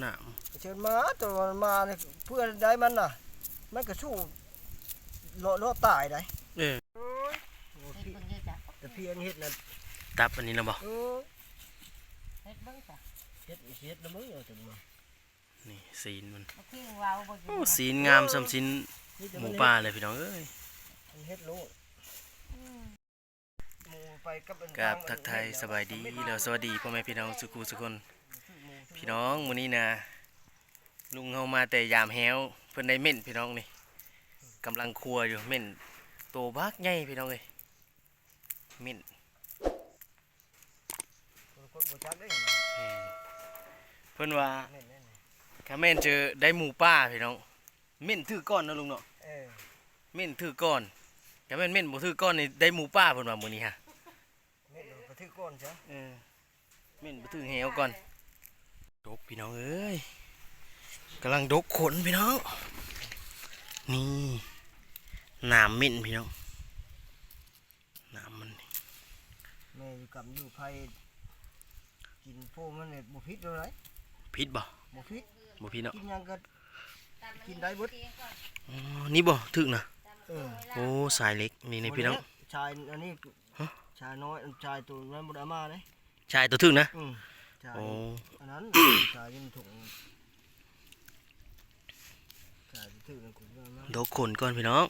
หนามเชิญมาตัวมันมาเนี่ยเพื่อได้มันน่ะ มันก็สู้เลาะเลาะตายได้เออโอ้ยโอ้เฮ็ดพี่เบิ่งเฮ็ดจ้ะแต่เพียงเฮ็ดนั่นตับอันนี้นะบ่โอ้ยเฮ็ดเบิ่งจ้ะเฮ็ดเฮ็ดแล้วมึงเอาถึงมานี่ซีนมันเอาขี้วาวบ่อยู่โอ้ซีนงามสำซีนนี่แต่หนมูเฮ็ดป่าเลยพี่น้องเอ้ยมันเฮ็ดโลดอืมหมูไปกับอันกับทักทายสบายดีแล้วสวัสดีพ่อแม่พี่น้องสุกูสุกคน พี่น้องมื้อนี้นะลุงเฮามาแต่ยามแฮวเพิ่นได้เม่นพี่น้องนี่กำลังครัวอยู่เม่นโตบักใหญ่พี่น้องเอ้ยเม่นคนบ่จักได้เออเพิ่นว่าแม่นแม่นถ้าแม่นเจอได้หมูป่าพี่น้องเม่นถือก้อนเนาะลุงเนาะเออเม่นถือก้อนถ้าแม่นเม่นบ่ถือก้อนนี่ได้หมูป่าเพิ่นว่ามื้อนี้ฮะแม่นกระทึกก้อนซะเออเม่นบ่ถือแฮวก่อน ดกพี่น้องเอ้ยกำลังดกขนพี่น้อง นี่น้ำเม่นพี่น้องน้ำมันนี่แม่อยู่กับอยู่ไผกินโฟมมันเนี่ยบ่พิษเลยพิษบ่บ่พิษบ่พิษเนาะกินหยังก็ตามมากินได้เบิดเตียงก่อนอ๋อนี่บ่ถึกนะตามมาเออโอ้สายเล็กนี่นี่พี่น้องชายอันนี้ฮะชายน้อยชายตัวนั้นบ่ได้เอามาเลยชายตัวถึกนะอืม ชายโอ้อันนั้นชายยังถุงชายที่ถือนั่นกูว่ามาดกขนก่อนพี่น้อง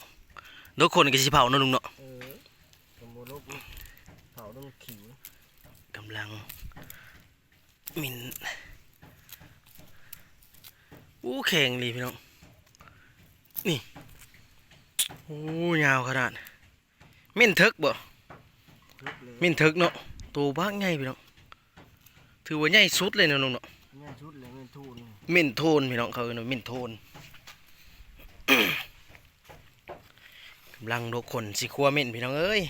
ดกขนก็สิเผาเนาะลุงเนาะเออสมบูรณ์เผาต้องขี่กำลังมินอู้แข็งเลยพี่น้อง นี่โอ้ยาวขนาดเม่นทึกบ่ลุกเลยเม่นทึกเนาะตัวบักใหญ่พี่น้อง ถือว่าใหญ่สุดเลยเนาะลุงเนาะเนี่ยชุดเลยเงินทูนเม่นโทนพี่น้องเขาเรียกว่าเม่นโทน กำลังดกขนสิครัวเม่นพี่น้องเอ้ย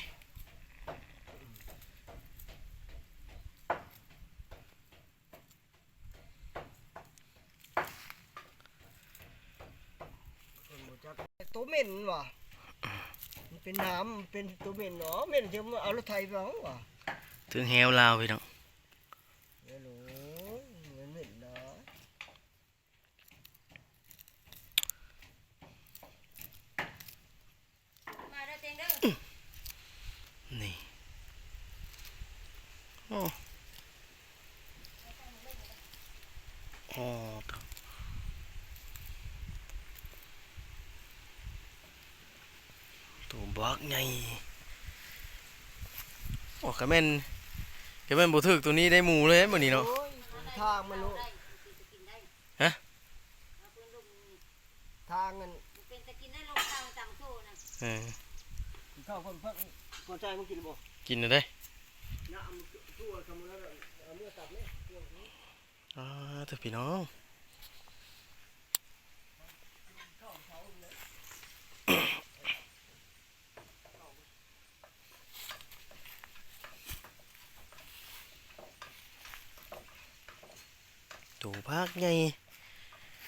คนบ่จักตัวเหม็นว่ะมันเป็นน้ำมันเป็นตัวเหม็นเนาะเหม็นจะมาเอารถไถไปเอาว่ะถึงแฮวลาวพี่น้อง เดี๋ยวหนูเหม็นเหม็นเนาะ มาเด้อเตียงเด้อ นี่โอ้โอ้ตัว ตัวบักใหญ่โอ้กระแม่นกระแม่นบ่ถึกตัวนี้ได้หมูเลยมื้อนี้เนาะโอ้ยทางมันรู้ได้สิจะกินได้ฮะเอาเพิ่นลงทางมันมันเป็นตะกินได้ลงทางตามโซ่นะเออเข้าคนเพิ่งพอใจมันกินบ่กินได้น้ำมันตัวคำนั้นเอาเมื่อตัดเนี่ยตัวนี้อ่าเถอะพี่น้อง ตูพักไง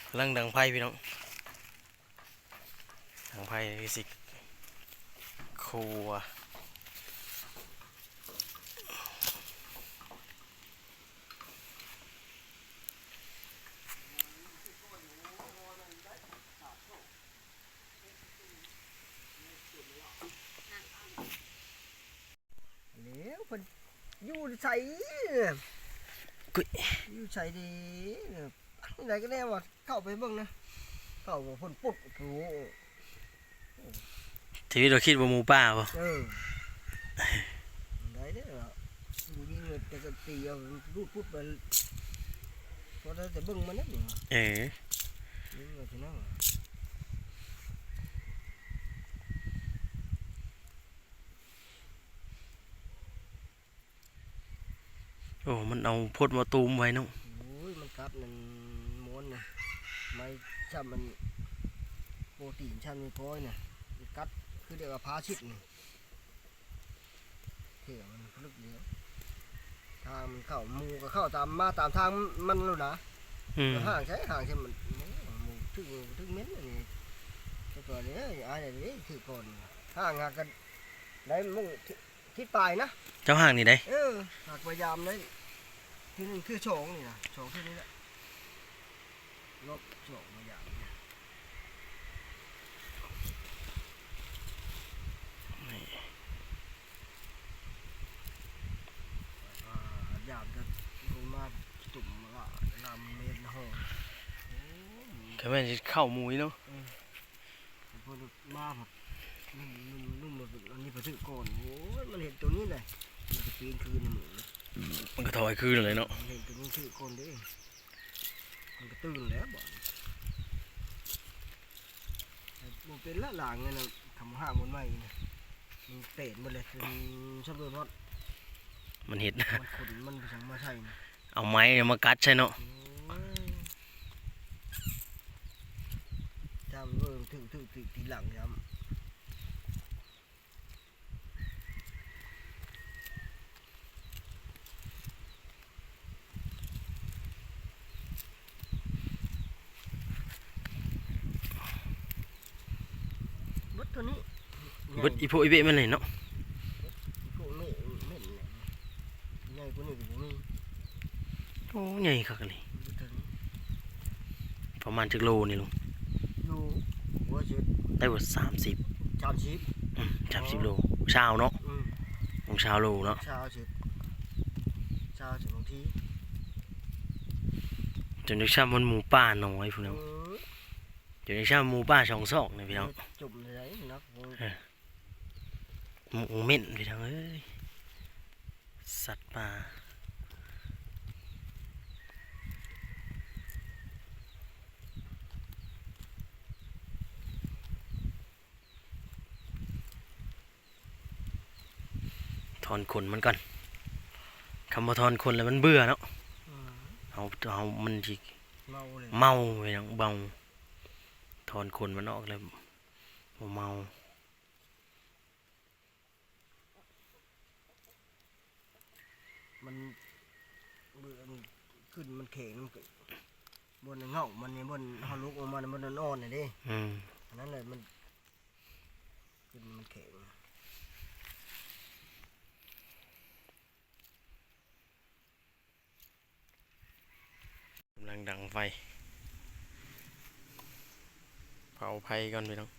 กำลังดังไพ่พี่น้องดังไพ่สิครัวเดี๋ยวเพิ่นอยู่ใส่ กุยอยู่ใส่ดีเนี่ยไหนก็แน่ว่าเข้าไปเบิ่งนะเข้าว่าเพิ่นปุ๊บโอ้โหทีนี้เราคิดว่าหมูป่าป่ะเออไหนเด้อดูนี่เงินแต่ก็ตีเอารูดปุ๊บไปพอได้แต่เบิ่งมันนะนี่เออนี่ว่าสินะโอ้มัน เอาพดมาตูมไว้เน้องโอ้ยมันกัดนั่นม้วนนะไม่ช้ำมันโปรตีนชั้นมีพอยน่ะมันกัดคือเรียกว่าพาชิดนี่เที่ยวมันลึกเดียวทางมันเข้าหมูก็เข้าตามมาตามทางมันแล้วนะอืมห่างใช้ห่างใช่มันหมูถึงถึงเม้นอันนี้แต่ก่อนเนี้ยอะไรนี้คือก่อนห่างหากันได้มุ่งทิศปลายนะ เจ้าห่างนี่ได้เออหากพยายามเลย ที่นี่คือโฉงนี่นะโฉงที่นี่แหละอบสองมาอย่างเนี่ยอ่าอยากจะลงมาตุ่มละลำเมตรห้องโอ้ยแค่แม่นสิเข้าหมุยเนาะพอมาแบบนุ่มนุ่มนุ่มแบบอันนี้พอถือก่อนโอ้ยมันเห็นตัวนี้เลยมันจะปีนคืนในหมือเลย มันก็ถอยคืนเลยเนาะมันเห็นตัวนี้ถือก่อนเดิมันก็ตื่นแล้วบ่มันเป็นละหลางเนี่ยนะทำห้ามันใหม่นะมันเตะหมันเลยเป็นชอบโดนรถมันเห็ดมันขนมันไปสั่งมาใช่นะเอาไม้มากัดใช่เนาะโอ้ยจำเริ่มถึงถึงถึงทีหลังจำ บดตัวนี้ เบิดอีโพอีเบะมันเลยเนาะพวกนี้เม่นเนี่ยใหญ่กว่านี้ก็บ่มีโอ้ใหญ่คักเลยบดตัวนี้ประมาณจักโลนี่ลุงอยู่หัวเจ็ดได้บ่30ชามชิปอืม30โลเช้าเนาะอืมของเช้าโลเนาะชาวเจ็ดชาวถึงบางทีจนได้ช้ามันหมูป่าน้อยพุ่นเอเนาะอจนได้ช้าหมูป่าสองซอกนี่พี่น้องจุ่มเลยนักโอ้ย หมูเม่นพี่น้องเอ้ย สัตว์ป่าถอนขนมันก่อนคำว่าถอนขนแล้วมันเบื่อเนาะอืมเอาเอามันทีเมาเลยเมาไปนังเบาถอนขนมันออกเลยบ่เมา มันเบื่อมันขึ้นมันแข็งมันก็บนเงามันเนี่ยบนฮาลุกออกมามันอ่อนๆน่ะดิอืมอันนั้นเลยมันขึ้นมันแข็งกำลังดังไฟ เผาไฟก่อนพี่น้อง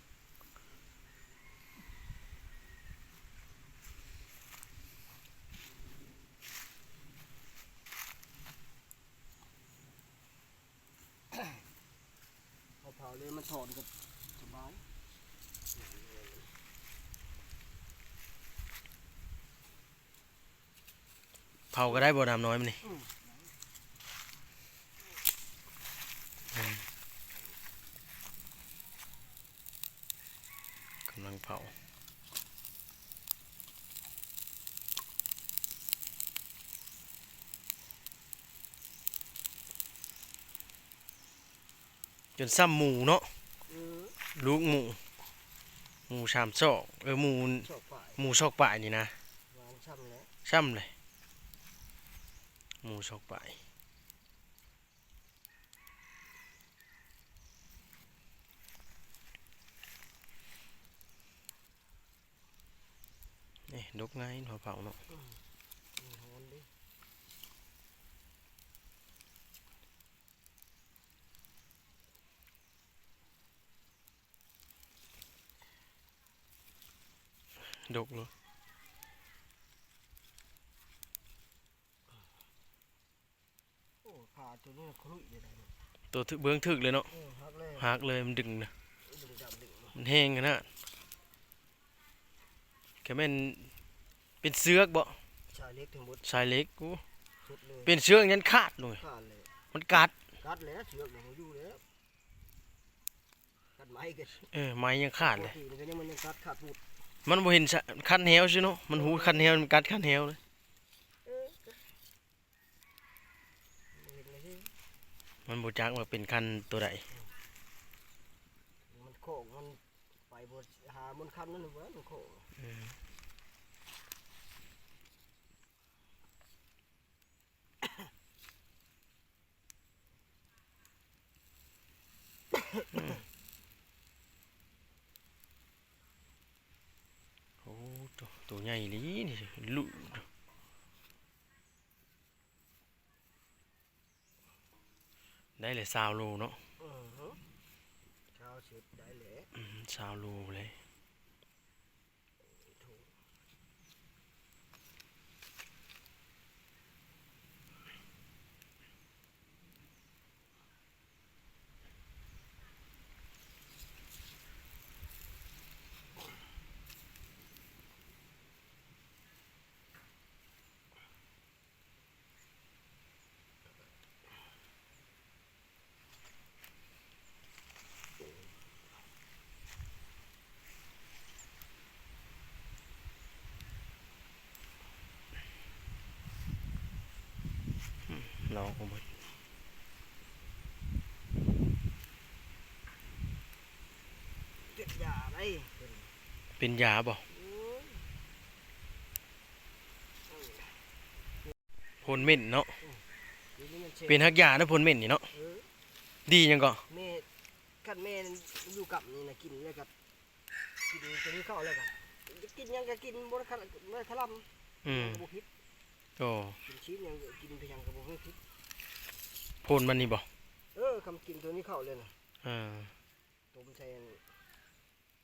เลยมันถอนกับสบายเผาก็ได้บ่อน้ำน้อยมันนี่กำลังเผา จนซ้ำหมูเนาะเออลูกหมูหมูสามซอกเออหมูชอบฝ่ายหมูซอกป่ายนี่นะวางช่ำแล้วซ้ำเลยหมูซอกป่ายนี่ดกง่ายเผาเผาเนาะ มันหอนดิ ดกเลยโอ้ขาตัวนี้คลุยเลยนะตัวถึกเบื้องถึกเลยเนาะเออฮักเลยหักเลยมันดึงนะดึงจับดึงมันแห้งขนาดแค่แม่นเป็นเสือกบ่ชายเล็กถึงหมดสายเล็กกูสุดเลยเป็นเสือกยันขาดเลยขาดเลยมันกัดกัดแล้วเชือกมันอยู่แล้วกัดไม้กันเออไม้ยังขาดเลยปกติมันก็ยังมันยังกัดขาดพูด มันบ่เห็นสะคันแหวใช่เนาะมันหูคันแหวมันกัดคันแหวเลยมันเห็นเลยมันบ่จักว่าเป็นคันตัวใดมันโคกมันไปบนหามันคันนั่นเว้ยมันโคกโตัวใหญ่ลีนี่ลุได้เลยซาวโลเนาะซาวโลเลย องเอาหมดเจ็ดยาได้เป็นยาบ่โอ้ยพลเม่นเนาะเป็นฮักยานะพลเม่นนี่เนาะดียังก็แม่คันแม่อยู่กับนี่นะกินเลยครับกินตัวนี้เข้าเลยครับกินยังก็กินบ่ได้คลบ่ได้ทะลำอืมบ่ผิดโอ้กินชิ้นยังกินไปยังก็บ่ผิ ดพลมันนี่บ่เออคำกินตัวนี้เข้าเลยนะอ่าต้มใส่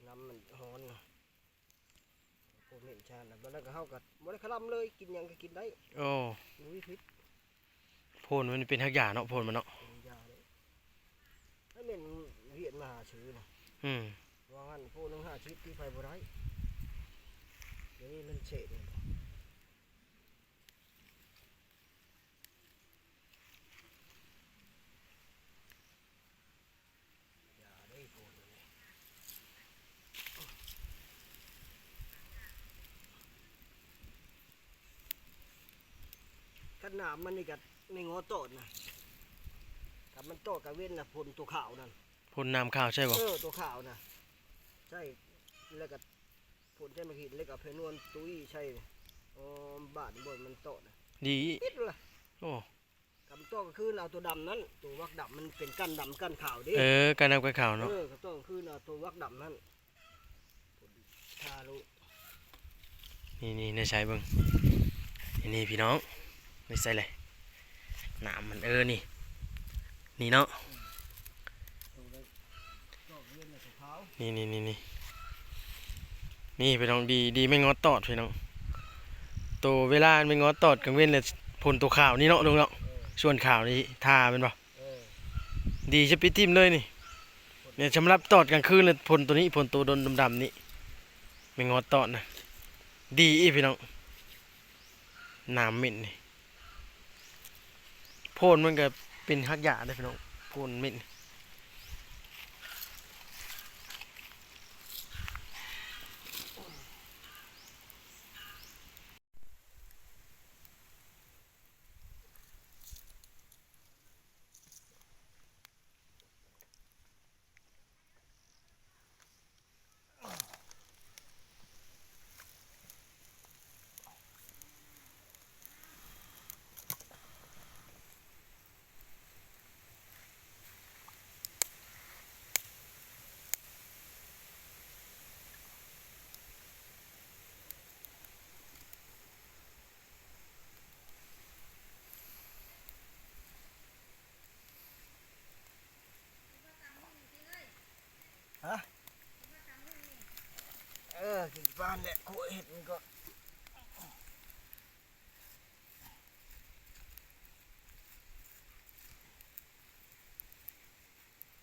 น้ำมันฮ้อนนะโอ้เห็นชาตินะบ่แล้วก็เฮาก็บ่ได้คลำเลยกินหยังก็กินได้โอ้บ่มีพิษพลมันเป็นฮักยาเนาะพลมันเนาะเป็นยาเลยให้แม่นเวียนมาหาชื่อนะอืมว่างั้นผู้หนึงหาชีวิตที่ไปบ่ได้เดี๋ยวนี้มันเฉดเลยอย่าได้โกรธเลย ขนาดมันนี่กัในงอโตดนะกับมันโตดกับเว้นนะพลตัวขาวนั่นพลน้ำข้าวใช่บ่เออตัวขาวนะใช่แล้วก็ผลใช่มาขีดแล้วก็เพนวนตุ้ยใช่อ๋อบาดบนมันโตนะดีปิดละโอ้กับโตก็คือเอาตัวดำนั้น ตัววักดำมันเป็นกั้นดำกั้นขาวดิเออการนำกับข้าวเนาะเออกับโตก็คือเอาตัววักดำนั้นชาลูนี่นี่ในใช้เบิ่งนี่นี่พี่น้อง ไม่ใส่เลยหน้ำมันเออนี่ นี่เนาะนี่นี่นี่นี่นี่พี่น้องดีดีไม่งอตอดพี่น้องตัวเวลาไม่งอตอดกลางเว้นเลยพลตัวข่าวนี่เนาะลุงเนาะส่วนข่าวนี่ทาเป็นบ่เออดีจะปิดทิมเลยนี่เนี่ยสำหรับตอดกลางคืนเลยพลตัวนี้พลตัวดนดำๆนี่ไม่งอตอดนะดีอีพี่น้องน้ำม็นนี่ พนมันก็เป็นฮักยาได้พี่น้องโพนเม็น เออกินบ้านแหละกูเห็ดมันก็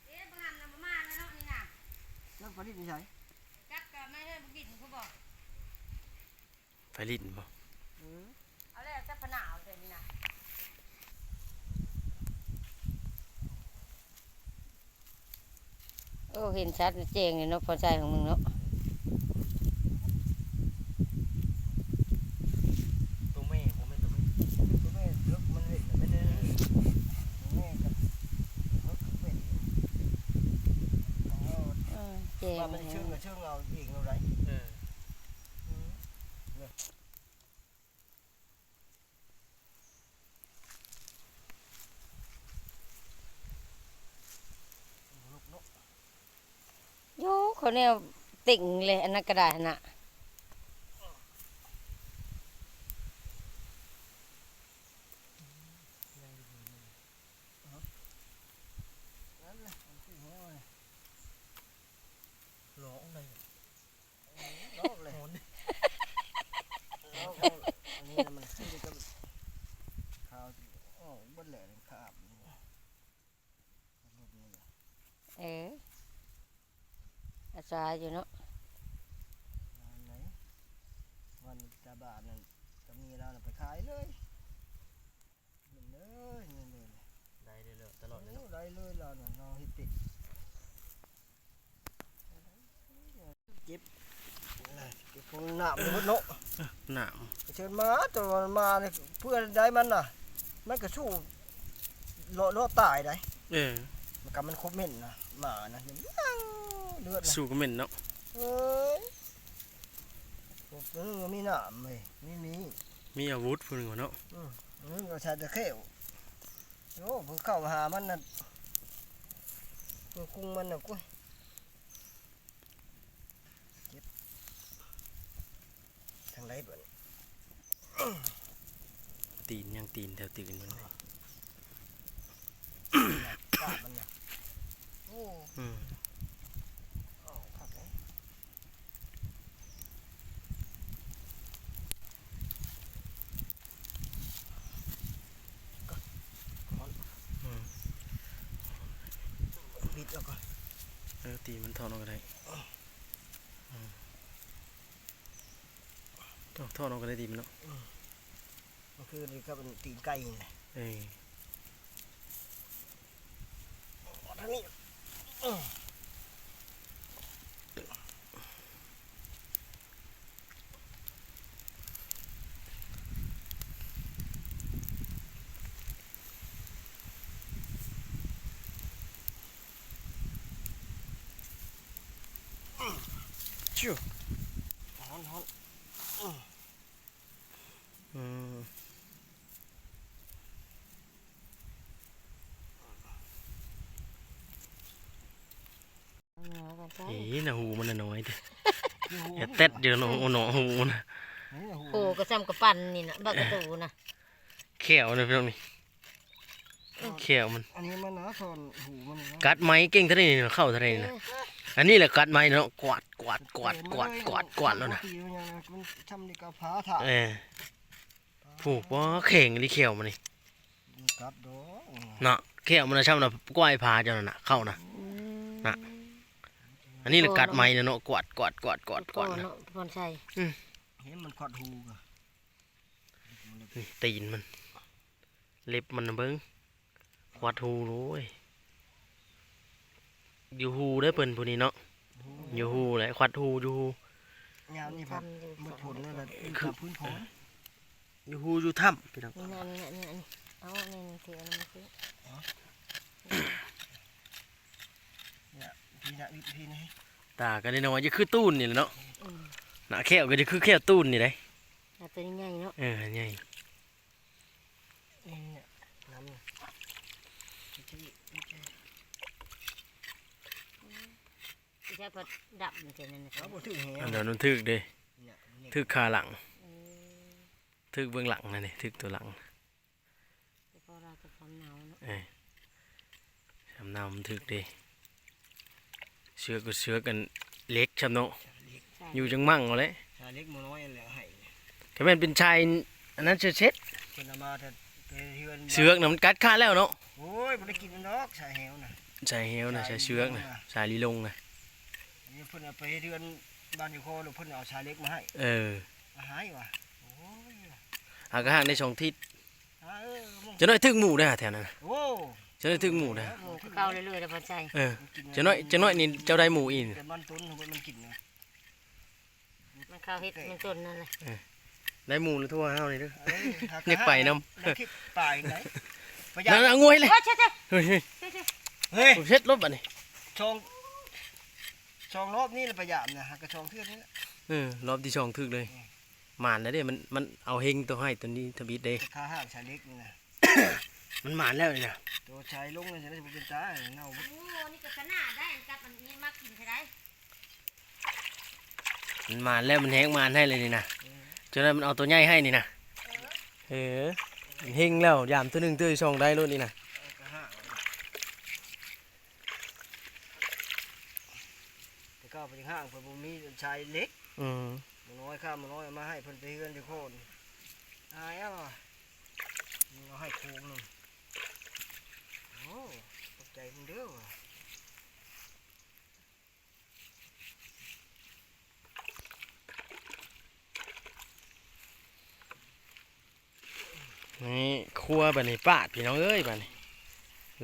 เอ๊ะบังหันนำมามาแล้วเนาะนี่น่ะ นักผลิตนี่ใช่ จักก็ไม่ให้บุกินเขาบอก ไฟ ลิ้นบ่เออเอาแล้วจะผนาวแต่นี่น่ะโอ้เห็นชัดเจงเลยเนาะพอใจของมึงเนาะ ตัวแม่ผมไม่ตัวแม่ ตัวแม่เลิกมันเห็ดไม่ได้ตัวแม่กับเลิกเป็นเอา เออเจง ว่ามันเชื่องกับเชื่องเอาเองเราไร เออ ลูกนก โย เขาเนี่ยติ่งเลยอันนั้นก็ได้น่ะ นั่นแหละมันคือหัวเลย ษาอยู่เนาะวันไหนวันตาบาทนั่นก็มีเราน่ะไปขายเลยเงินเลยเงินเลยได้เรื่อยๆตลอดเลยโอ้เนาะได้เลยเราน่ะเราเฮ็ดติดเจ็บน่ะเก็บคนหนามหมดเนาะหนามเชิญมาตัวมันมาเนี่ยเพื่อนได้มันน่ะมันก็สู้รอรอตายได้เออมันก็มันคอมเมนต์นะหมานะยังเลือดนะสู้ก็เหม็นเนาะเอ้ยพวกนี้มันมีหนามเลยมีมีมีอาวุธพุ่นกว่าเนาะมันก็ใช้ตะเข้วโอ้เพิ่งเข้าหามันน่ะเพิ่งกุ้งมันน่ะกุ้ยเจ็บทางไหนเปิดตีนยังตีนแถวตีนมันเลย กาบมันน่ะโอ้ อืม เอาผักเลย อืม บิด แล้วก็เออตีนมันถอนออกก็ได้อืมต้องถอนออกก็ได้ดีมันเนาะมันคือนี่ก็เป็นตีนไก่นี่แหละเออเอาทางนี้ ชิวฮอนฮอนอืมเอากันซะเอ๋น่ะหูมันน่ะน้อยดิอย่าเต็ดเดี๋ยวหนอหนอหูนะโอ้ก็ซ้ำกับปั่นนี่น่ะบักกระตูน่ะแขวนะพี่น้องนี่แขวมัน อันนี้มันนะทอนหูมันนะกัดไม้เก่งเท่านี้เนาะเข้าเท่านี้นะ อันนี้แหละกัดไม้เนาะกวาดกวาดกวาดกวาดกวาดกวาดแล้วนะปกติมันยังมันทำในกระเพาะถ่าเออผูกว่าเข่งหรือแขวมันนี่กัดดอกเนาะแขวมันน่ะช่ำน่ะกวายพาเจ้านั่นน่ะเข้านะน่ะอันนี้แหละกัดไม้นะเนาะกวาดกวาดกวาดกวาดกก่อวาดนนะเนาะพรชัยเห็นมันขอดหูกะนี่ตีนมัน เล็บมันน่ะเบิ้งควัดหูโอ้ย อยู่หูได้อเปิ้นผู้นี้เนาะอยู่หูแหละควัดหูอยู่หูยามนี่พัดทำอยู่หมดผลสแล้วองล่ะคือพื้นผงอยู่หูอยู่ถ้ำพี่น้องนี่นั่นนี่นั่นนี่นั่นเอาอันนี้นี่ถืออันนี้มาสิพี่นะวิพี่นะตากันน้อยๆจะคือตูนนี่แหละเนาะอืมหน้าแขวก็จะคือแขวตูนนี่ได้เอาตัวนี้ใหญ่เนาะเออใหญ่ นี่เนี่ยน้ำเนี่ยที่ที่ที่ ที่ใช้พอดับมันจะนั่นนะคเขารับบอกถึงแหอัวนเดี๋ยวนั้นทึกเด้เนี่ยเนี่ยทึกขาหลังเออทึกเบื้องหลังนั่นนี่ทึกตัวหลังแต่พอเราจะความหนาวเนาะเออชำนามันทึกเด้เชือกก็เชือกกันเล็กชำเนาะใช่อยู่จังมั่งเอาเลยชาเล็กมันน้อยแหละให้ถ้าแม่นเป็นชายอันนั้นเช็ดเช็ดคนเอามาแต่ไปเฮือนเชือกน่ะมันกัดขาแล้วเนาะโอ้ยบ่ได้กินมันดอกชายแหวน่ะ ชายเฮวนะชายเชือกนะชายลีลงนะอันนี้ เพิ่นเอาไปเฮือนบ้านอยู่โคหรือเพิ่นเอาชาเล็กมาให้เออมาหายว่ะโอ้ยหากระหักในช่องทิศหาเออมึงจะน้อยทึกหมูได้อแถวนั้นน่ะโอ้จะน้อยทึกหมูได้อหมูก็เก่าเรื่อยๆแล้วพอชัยเออจะน้อยจะน้อยนี่เจ้าได้หมูอีนแต่มันต้นมันกินนะมันเข้าเฮ็ดมันต้นนั่นแหละได้หมูแล้วทั่วเฮานี่เด้อ เอ้ยหนึกไปนำ แล้วคิดไปไหนประหยัดนั่นน่ะงวยเลยโอ้ยเช่เช่เฮ้ยเฮ้ยเช่เช่เฮ้ยเช็ดรถบัดนี้ ชอง ชองรอบนี้แหละประหยัดนะหากระชองเทือกนี้แหละเออรอบที่ช่องทึกเลยหมานแล้วเด้มันมันเอาเฮงตัวให้ตัวนี้ทบิดเด้ราคาห้างชายเล็กนี่นะมันหมานแล้วนี่นะตัวชายลงเลยจะได้เป็นตาเน่าโอ้นี่ก็ขนาดได้อันกับอันนี้มากินใช่ไหมมันหมานแล้วมันแฮงหมานให้เลยนี่นะจนนั้นมันเอาตัวใหญ่ให้นี่นะเออมันเฮงแล้วยามตัวหนึงตัวที่ช่องได้รถนี่นะ ไปห้างเพิ่นบ่มีชายเล็กอืมหมูน้อยข้าหมูน้อยมาให้เพื่อนไปเฮือนทุกคนอายอะมึงเอาให้ครูงหนึงโอ้ตกใจมึงเด้อว่ะนี่ครัวแบบนี้ปาดพี่น้องเอ้ยแบบนี้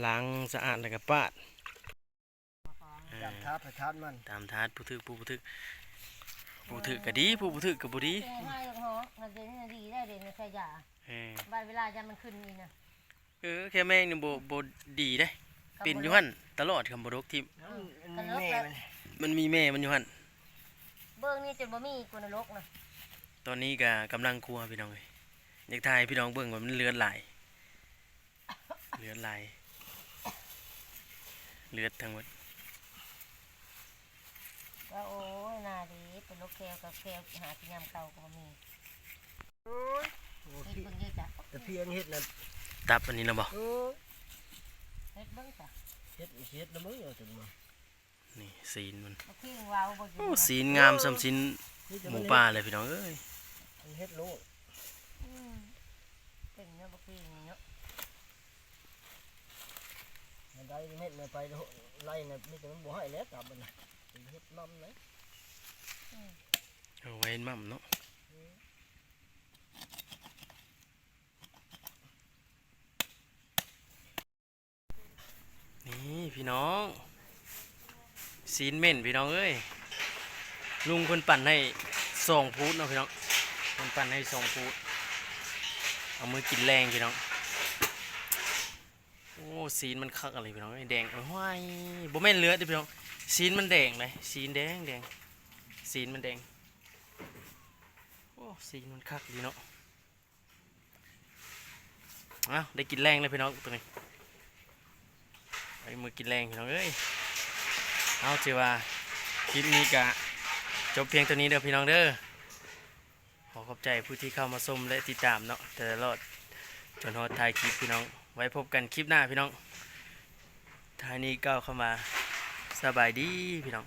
ล้างสะอาดแล้วก็ปาด เอจับอทับไปทัดมันตามทาดผู้ถึกผู้บ่ถึกผู้ถึกก็ดีผู้บ่ถึกก็บ่ดีแกให้หอกนาเดนนาดีได้เด่นใส่ยาเออบ้านเวลาจะมันขึ้นนี่นะเออแค่แม่งนี่บ่บ่ดีเด้ เป็นอยู่หั่นตลอดคำบ่ดกที่มันแม่มันมันมีแม่มันอยู่หั่นเบิ้งนี่จนบ่มีกูนรกนะตอนนี้ก็กำลังครัวพี่น้องเอ้ยอยากถ่ายให้พี่น้องเบิ่งว่ามันเลือดไหลายเลือดไหลายเลือดทั้งหมด ก็โอ้ยนาดีเป็นโรคแคลกับแคลหากินยามเก่าก็บ่มีโอ้ยโอ้เฮ็ดพี่เบิ่งเยอะจ้ะแต่เพียงเฮ็ดน่ะตับอันนี้นะบ่โอ้ยเฮ็ดเบิ่งจ้ะเฮ็ดเฮ็ดแล้วมึงเอาจังมานี่ซีนมันบ่ขี้ว้าวบ่กินโอ้นะซีนงามสำซีนนี่จะหมูนป่าเลยพี่น้องเอ้ยมันเฮ็ดโลดอืมเป็นเนาะบ่ขี้นี่เนาะมันได้เฮ็ดมาไปไล่น่ะมีแต่มันบ่ให้แล้วกลับมันน่ะ เฮ็ดนำเลยเอาไว้มั่มเนาะนี่พี่น้องซีนเม่นพี่น้องเอ้ยลุงคนปั่นให้สองพูดเนาะพี่น้องคนปั่นให้สองพูดเอามือกินแรงพี่น้อง โอ้ซีนมันคักอะไรพี่น้องเอ้ยแดงโอ้ยบ่แม่นเลือดด้อพี่น้องซีนมันแดงเลยซีนแดงแดงซีนมันแดงโอ้ซีนมันคักดีเนาะอ้าวได้กินแรงเลยพี่น้องตัวนี้ไอ้มือกินแรงพี่น้องเอ้ยเอาถือว่าคลิปนี้กะจบเพียงตัวนี้เด้อพี่น้องเด้อขอขอบใจผู้ที่เข้ามาชมและติดตามเนาะแต่ตลอดจนฮอดท้ายคลิปพี่น้อง ไว้พบกันคลิปหน้าพี่น้องท้ายนี้ก้าวเข้ามาสบายดีพี่น้อง